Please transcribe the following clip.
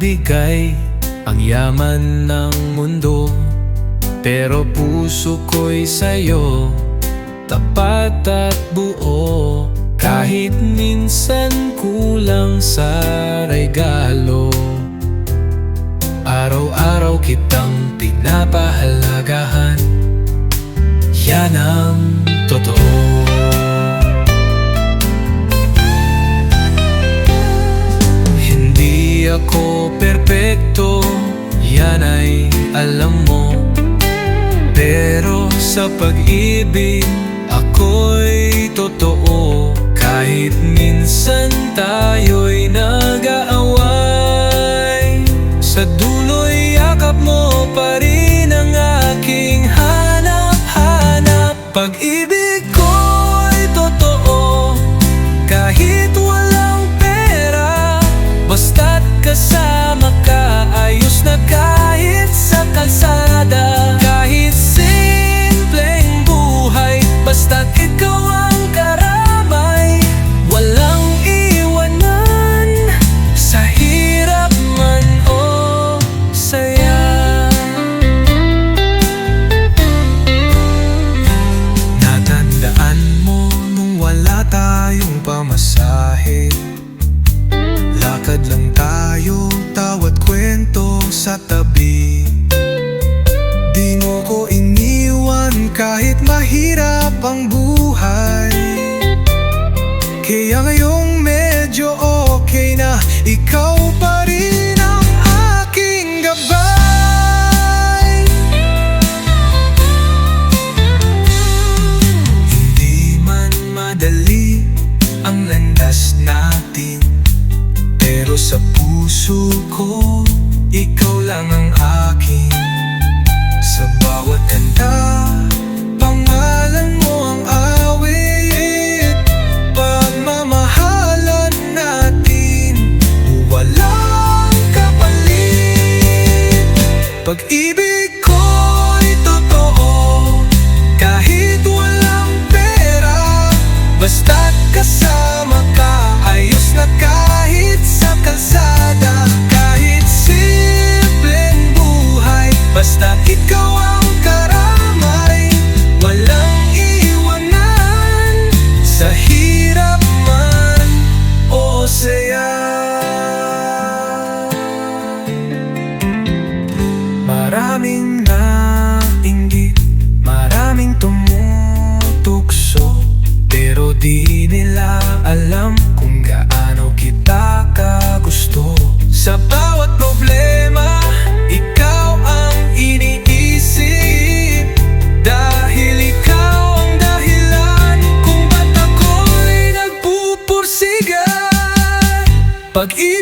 nabigay ang yaman ng mundo Pero puso ko'y sa'yo Tapat at buo. Kahit minsan kulang sa regalo Araw-araw kitang pinapahalagahan. Yan ang perpekto, yan ay alam mo. Pero sa pag-ibig, ako'y totoo. Kahit minsan tayo'y nag-aaway Sa dulo'y yakap mo pa rin ang aking hanap-hanap. Pag-ibig ko'y pamasahe Lakad lang tayo, tawat kwento sa tabi. Di mo ko iniwan kahit mahirap ang buhay. Kaya ngayong puso ko, ikaw lang ang akin. Sa bawat kanta, pangalan mo ang awit. Pagmamahalan natin, walang kapalit. Pag-ibig Di nila alam kung gaano kita kagusto. Sa bawat problema, ikaw ang iniisip. Dahil ikaw ang dahilan kung ba't ako'y nagpupursigan Pag-ibig